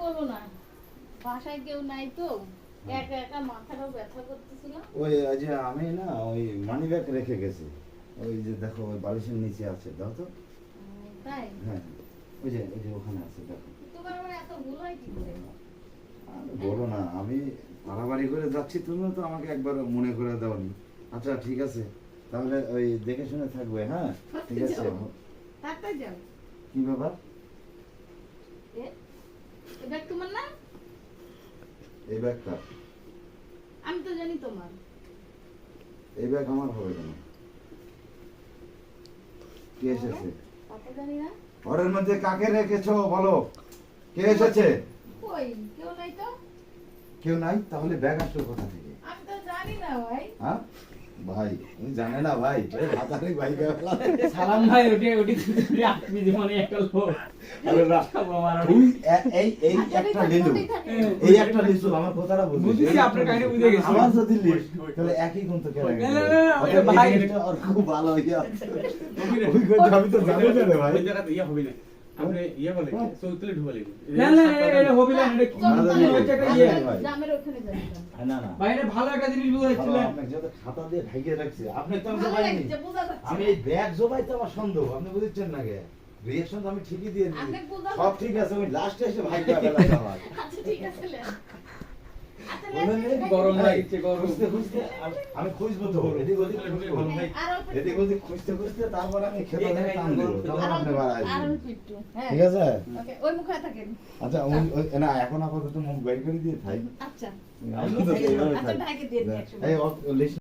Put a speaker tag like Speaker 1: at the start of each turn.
Speaker 1: বলো না। বাসায় কেউ নাই তো একা একা মাথাটাও ব্যথা করতেছিল।
Speaker 2: ওই যে আমি না ওই মানি ব্যাগ রেখে গেছি। ওই যে দেখো ওই বালিশের নিচে আছে দাও তো।
Speaker 1: তাই?
Speaker 2: হ্যাঁ ওই যে ওই যে ওখানে আছে দেখো।
Speaker 1: তোমার আমার এত ভুল হয় কি করে?
Speaker 2: বলো না আমি বাড়াবাড়ি করে যাচ্ছি তুমিও তো আমাকে একবার মনে করে দাওনি। আচ্ছা ঠিক আছে। তাহলে ওই দেখে শুনে থাকবে হ্যাঁ? ঠিক আছে। কি ব্যাপার?
Speaker 1: এ এ ব্যাগ তোমার না?
Speaker 2: এই ব্যাগটা?
Speaker 1: আমি তো জানি তোমার।
Speaker 2: এই ব্যাগ আমার হবে কেন? কে এসেছে? ঘরের মধ্যে কাকে রেখেছো বলো? কে এসেছে?
Speaker 1: কই? কেউ নাই তো?
Speaker 2: কেউ নাই? তাহলে ব্যাগ আসলো কোথা থেকে?
Speaker 1: আমি তো জানি না ভাই।
Speaker 2: হ্যাঁ? ভাই তুমি জানে না ভাই এই হাতারে ভাই
Speaker 3: সালাম ভাই ওটি ওটি আপনি জীবনে একটা লোক।
Speaker 2: তুই এই এই
Speaker 1: আচ্ছা,
Speaker 2: একটা লিলু এই একটা লিসু আমার কথাটা বুঝিস।
Speaker 3: বুঝেছি, আপনার কাহিনী বুঝে গেছি।
Speaker 2: আমার যদি লিস তাহলে একই গুণ তো কেন
Speaker 3: না, না, না, না, ওটা
Speaker 2: আর খুব ভালো হইয়া আমি তো জানি না ভাই।
Speaker 4: ওই জায়গাতে ইয়ে হবে না। ইয়ে বলে চৌতলে ঢুকে
Speaker 3: না না না, এটা হবে না এটা কি?
Speaker 2: না, না, না,
Speaker 3: হচ্ছে একটা
Speaker 2: না,
Speaker 3: ইয়ে
Speaker 2: না, ভাই।
Speaker 1: গ্রামের ওখানে যাই
Speaker 2: না না।
Speaker 3: ভাই ভালো একটা জিনিস
Speaker 2: ভালো,
Speaker 3: বুঝাচ্ছিলেন
Speaker 2: যত খাতা দিয়ে ঢাকিয়ে রাখছি আপনি তো আমি
Speaker 1: ভালো
Speaker 2: জোবাইনি
Speaker 1: লাগছে
Speaker 2: আমি এই ব্যাগ জোবাইতে আমার সন্দেহ আপনি বুঝছেন না কে? রিয়েকশন আমি ঠিকই দিয়ে দিই সব ঠিক আছে আমি লাস্টে এসে ভাই
Speaker 1: আচ্ছা ঠিক আছে লেন আচ্ছা
Speaker 2: বললেন
Speaker 1: লেন
Speaker 2: যে
Speaker 3: গরম লাগছে, গরম।
Speaker 2: খুঁজতে খুঁজতে আমি- আমি খুঁজবো তো এদিক ওদিক খুঁজবো।
Speaker 1: আর অল্প একটু।
Speaker 2: এদিক ওদিক খুঁজতে খুঁজতে তারপর আমি খেতে টান দেবো তখন আপনি
Speaker 1: হ্যাঁ।
Speaker 2: ঠিক আছে?
Speaker 1: ওই মুখে থাকেন।
Speaker 2: আচ্ছা ওই- ওই- না এখন আপাতত মুখ বের করে দিয়ে থাই।
Speaker 1: আচ্ছা। আচ্ছা ঢাকে দিয়ে
Speaker 2: এই লিস্ট